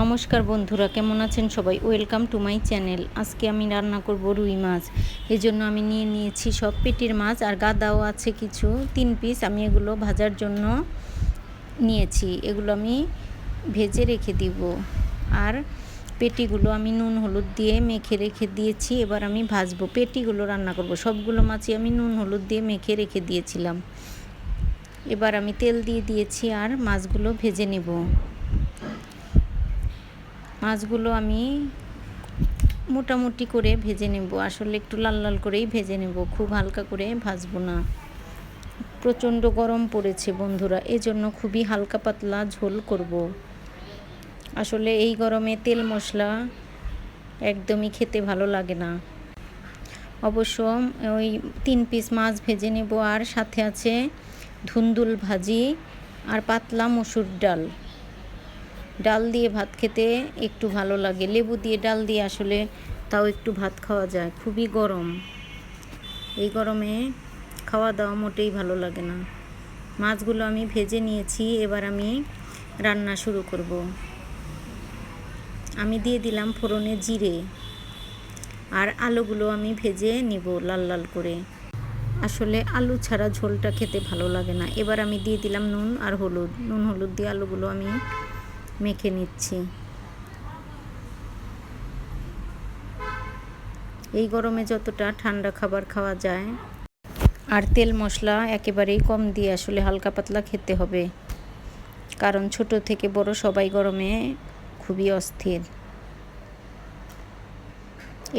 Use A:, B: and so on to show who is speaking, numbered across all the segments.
A: নমস্কার বন্ধুরা, কেমন আছেন সবাই? ওয়েলকাম টু মাই চ্যানেল আজকে আমি রান্না করব রুই মাছ। এই জন্য আমি নিয়ে নিয়েছি সব পেটির মাছ, আর গাদাও আছে কিছু, তিন পিস আমি এগুলো ভাজার জন্য নিয়েছি। এগুলো আমি ভেজে রেখে দিব। আর পেটিগুলো আমি নুন, হলুদ দিয়ে মেখে রেখে দিয়েছি। এবার আমি ভাজবো। পেটিগুলো রান্না করব। সবগুলো মাছই আমি নুন, হলুদ দিয়ে মেখে রেখে দিয়েছিলাম। এবার আমি তেল দিয়ে দিয়েছি, আর মাছগুলো ভেজে নেব। মাছগুলো আমি মোটামুটি করে ভেজে নেব। আসলে একটু লাল লাল করেই ভেজে নেব। খুব হালকা করে ভাজবো না। প্রচণ্ড গরম পড়েছে বন্ধুরা। এজন্য খুবই হালকা পাতলা ঝোল করব। আসলে এই গরমে তেল মশলা একদমই খেতে ভালো লাগে না। অবশ্য ওই তিন পিস মাছ ভেজে নেব। আর সাথে আছে ধুন্দুল ভাজি আর পাতলা মসুর ডাল। ডাল দিয়ে ভাত খেতে একটু ভালো লাগে। লেবু দিয়ে ডাল দিয়ে আসলে তাও একটু ভাত খাওয়া যায়। খুবই গরম। এই গরমে খাওয়া দাওয়া মোটেই ভালো লাগে না। মাছগুলো আমি ভেজে নিয়েছি, এবার আমি রান্না শুরু করব। আমি দিয়ে দিলাম ফোড়নে জিরে। আর আলুগুলো আমি ভেজে নিব লাল লাল করে। আসলে আলু ছাড়া ঝোলটা খেতে ভালো লাগে না। এবার আমি দিয়ে দিলাম নুন আর হলুদ। নুন, হলুদ দিয়ে আলুগুলো আমি মেখে নিচ্ছি। এই গরমে যতটা ঠান্ডা খাবার খাওয়া যায়, আর তেল মশলা একেবারেই কম দিয়ে আসলে হালকা পাতলা খেতে হবে। কারণ ছোট থেকে বড় সবাই গরমে খুবই অস্থির।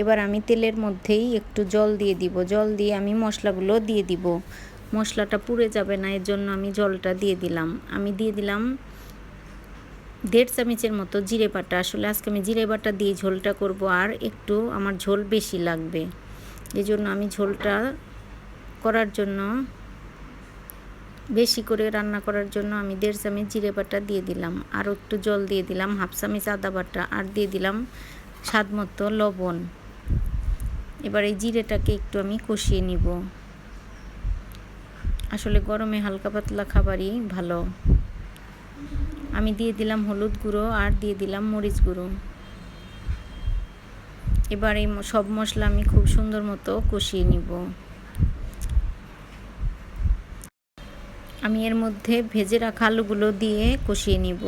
A: এবার আমি তেলের মধ্যেই একটু জল দিয়ে দিব। জল দিয়ে আমি মশলাগুলো দিয়ে দিব। মশলাটা পুড়ে যাবে না, এর জন্য আমি জলটা দিয়ে দিলাম। আমি দিয়ে দিলাম দেড় চামচের মতো জিরে বাটা। আসলে আজকে আমি জিরে বাটা দিয়ে ঝোলটা করব আর একটু আমার ঝোল বেশি লাগবে। এই জন্য আমি ঝোলটা করার জন্য, বেশি করে রান্না করার জন্য আমি দেড় চামচ জিরে বাটা দিয়ে দিলাম। আর একটু জল দিয়ে দিলাম, হাফ চামচ আদা বাটা, আর দিয়ে দিলাম স্বাদ মতো লবণ। এবার এই জিরেটাকে একটু আমি কষিয়ে নিব। আসলে গরমে হালকা পাতলা খাবারই ভালো। আমি দিয়ে দিলাম হলুদ গুঁড়ো আর দিয়ে দিলাম মরিচ গুঁড়ো। এবার এই সব মশলা আমি খুব সুন্দর মতো কষিয়ে নিব। আমি এর মধ্যে ভেজে রাখা আলুগুলো দিয়ে কষিয়ে নিব।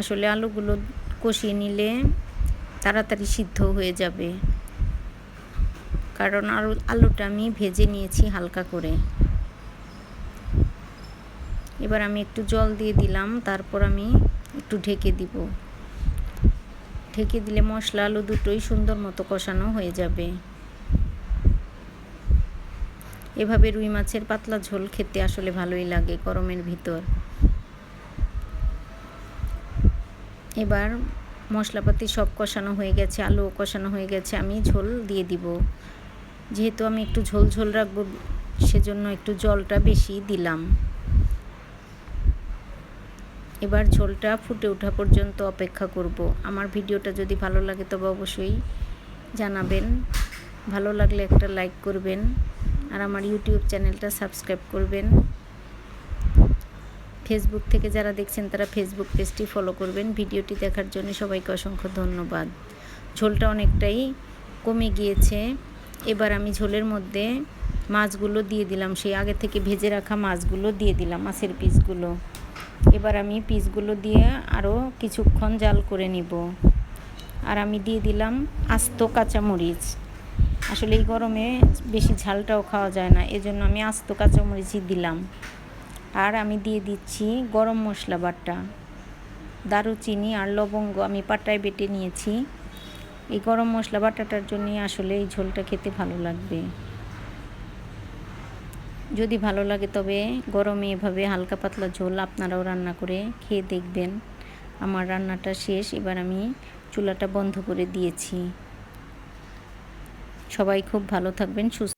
A: আসলে আলুগুলো কষিয়ে নিলে তাড়াতাড়ি সিদ্ধ হয়ে যাবে। কারণ আলু আলুটা আমি ভেজে নিয়েছি হালকা করে। এবার আমি একটু জল দিয়ে দিলাম, তারপর আমি একটু ঢেকে দিব। ঢেকে দিলে মশলা, আলু দুটোই সুন্দর মতো কষানো হয়ে যাবে। এভাবে রুই মাছের পাতলা ঝোল খেতে আসলে ভালোই লাগে গরমের ভিতর। এবার মশলাপাতি সব কষানো হয়ে গেছে, আলুও কষানো হয়ে গেছে, আমি ঝোল দিয়ে দিব। যেহেতু আমি একটু ঝোল ঝোল রাখব, সেজন্য একটু জলটা বেশি দিলাম। এবার ঝোলটা ফুটে ওঠা পর্যন্ত অপেক্ষা করব। আমার ভিডিওটা যদি ভালো লাগে তবে অবশ্যই জানাবেন। ভালো লাগলে একটা লাইক করবেন আর আমার ইউটিউব চ্যানেলটা সাবস্ক্রাইব করবেন। ফেসবুক থেকে যারা দেখছেন তারা ফেসবুক পেজটি ফলো করবেন। ভিডিওটি দেখার জন্য সবাইকে অসংখ্য ধন্যবাদ। ঝোলটা অনেকটাই কমে গিয়েছে। এবার আমি ঝোলের মধ্যে মাছগুলো দিয়ে দিলাম। সেই আগে থেকে ভেজে রাখা মাছগুলো দিয়ে দিলাম, মাছের পিসগুলো। এবার আমি পিসগুলো দিয়ে আরও কিছুক্ষণ জাল করে নিব। আর আমি দিয়ে দিলাম আস্ত কাঁচামরিচ। আসলে এই গরমে বেশি ঝালটাও খাওয়া যায় না, এজন্য আমি আস্ত কাঁচামরিচই দিলাম। আর আমি দিয়ে দিচ্ছি গরম মশলা বাটা, দারুচিনি আর লবঙ্গ আমি পাটায় বেটে নিয়েছি। এই গরম মশলা বাটাটার জন্যই আসলে এই ঝোলটা খেতে ভালো লাগবে। যদি ভালো লাগে তবে গরমে এভাবে হালকা পাতলা ঝোল আপনারাও রান্না করে খেয়ে দেখবেন। আমার রান্নাটা শেষ, এবার আমি চুলাটা বন্ধ করে দিয়েছি। সবাই খুব ভালো থাকবেন, সুস্থ